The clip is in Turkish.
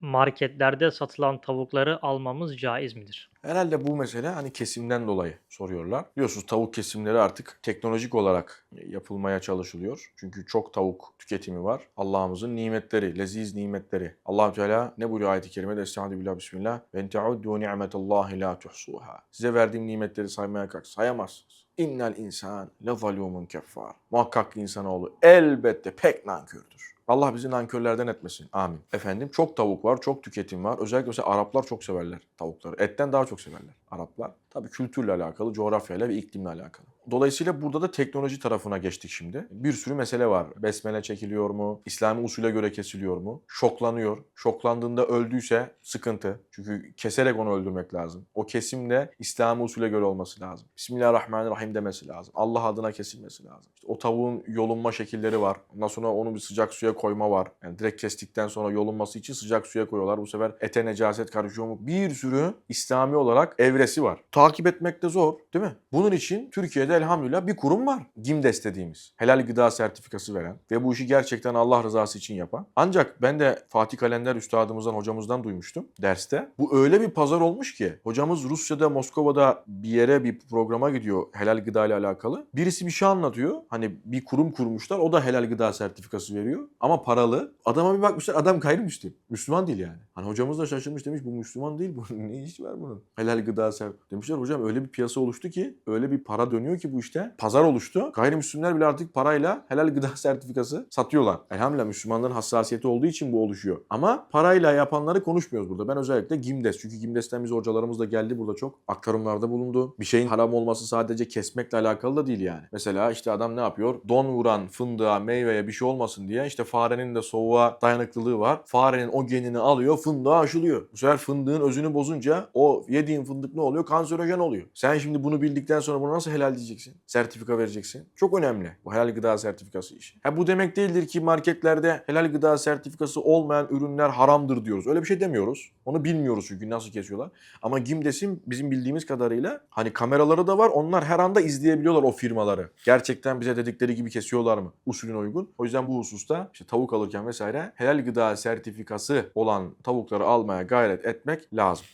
Marketlerde satılan tavukları almamız caiz midir? Herhalde bu mesele hani kesimden dolayı soruyorlar. Biliyorsunuz tavuk kesimleri artık teknolojik olarak yapılmaya çalışılıyor. Çünkü çok tavuk tüketimi var. Allah'ımızın nimetleri, leziz nimetleri. allah Teala ne buyuruyor ayet-i kerimede? Estaizu billah bismillah. Ve teuddu ni'metallahi la tuhsuha. Size verdiğim nimetleri saymaya kalk. Sayamazsınız. İnnel insan le zalumun keffar. Muhakkak insanoğlu elbette pek nankördür. Allah bizi nankörlerden etmesin. Amin. Efendim çok tavuk var, çok tüketim var. Özellikle mesela Araplar çok severler tavukları. Etten daha çok çok severler. Araplar. Tabii kültürle alakalı, coğrafyayla ve iklimle alakalı. Dolayısıyla burada da teknoloji tarafına geçtik şimdi. Bir sürü mesele var. Besmele çekiliyor mu? İslami usule göre kesiliyor mu? Şoklanıyor. Şoklandığında öldüyse sıkıntı. Çünkü keserek onu öldürmek lazım. O kesim de İslami usule göre olması lazım. Bismillahirrahmanirrahim demesi lazım. Allah adına kesilmesi lazım. İşte o tavuğun yolunma şekilleri var. Ondan sonra onu bir sıcak suya koyma var. Yani direkt kestikten sonra yolunması için sıcak suya koyuyorlar. Bu sefer ete necaset karışıyor mu? Bir sürü İslami olarak evresi var. Takip etmek de zor değil mi? Bunun için Türkiye'de elhamdülillah bir kurum var. GİMDES dediğimiz. Helal gıda sertifikası veren ve bu işi gerçekten Allah rızası için yapan. Ancak ben de Fatih Kalender üstadımızdan, hocamızdan duymuştum derste. Bu öyle bir pazar olmuş ki hocamız Rusya'da, Moskova'da bir yere bir programa gidiyor helal gıda ile alakalı. Birisi bir şey anlatıyor. Hani bir kurum kurmuşlar. O da helal gıda sertifikası veriyor. Ama paralı. Adama bir bakmışlar adam gayrimüslim. Müslüman değil yani. Hani hocamız da şaşırmış demiş bu Müslüman değil. Bunun ne işi var bunun? Helal gıda sertifikası. Demişler hocam öyle bir piyasa oluştu ki öyle bir para dönüyor ki bu işte. Pazar oluştu. Gayrimüslimler bile artık parayla helal gıda sertifikası satıyorlar. Elhamdülillah Müslümanların hassasiyeti olduğu için bu oluşuyor. Ama parayla yapanları konuşmuyoruz burada. Ben özellikle GİMDES. Çünkü GİMDES'ten biz hocalarımız da geldi burada çok aktarımlarda bulundu. Bir şeyin haram olması sadece kesmekle alakalı da değil yani. Mesela işte adam ne yapıyor? Don vuran fındığa, meyveye bir şey olmasın diye işte farenin de soğuğa dayanıklılığı var. Farenin o genini alıyor, fındığa aşılıyor. Bu sefer fındığın özünü bozunca o yediğin fındık ne oluyor? Kanserojen oluyor. Sen şimdi bunu bildikten sonra bunu nasıl helal diyeceksin? Sertifika vereceksin. Çok önemli bu helal gıda sertifikası işi. Ha bu demek değildir ki marketlerde helal gıda sertifikası olmayan ürünler haramdır diyoruz. Öyle bir şey demiyoruz. Onu bilmiyoruz çünkü nasıl kesiyorlar. Ama GİMDES'in bizim bildiğimiz kadarıyla hani kameraları da var. Onlar her anda izleyebiliyorlar o firmaları. Gerçekten bize dedikleri gibi kesiyorlar mı? Usulüne uygun. O yüzden bu hususta işte tavuk alırken vesaire helal gıda sertifikası olan tavukları almaya gayret etmek lazım.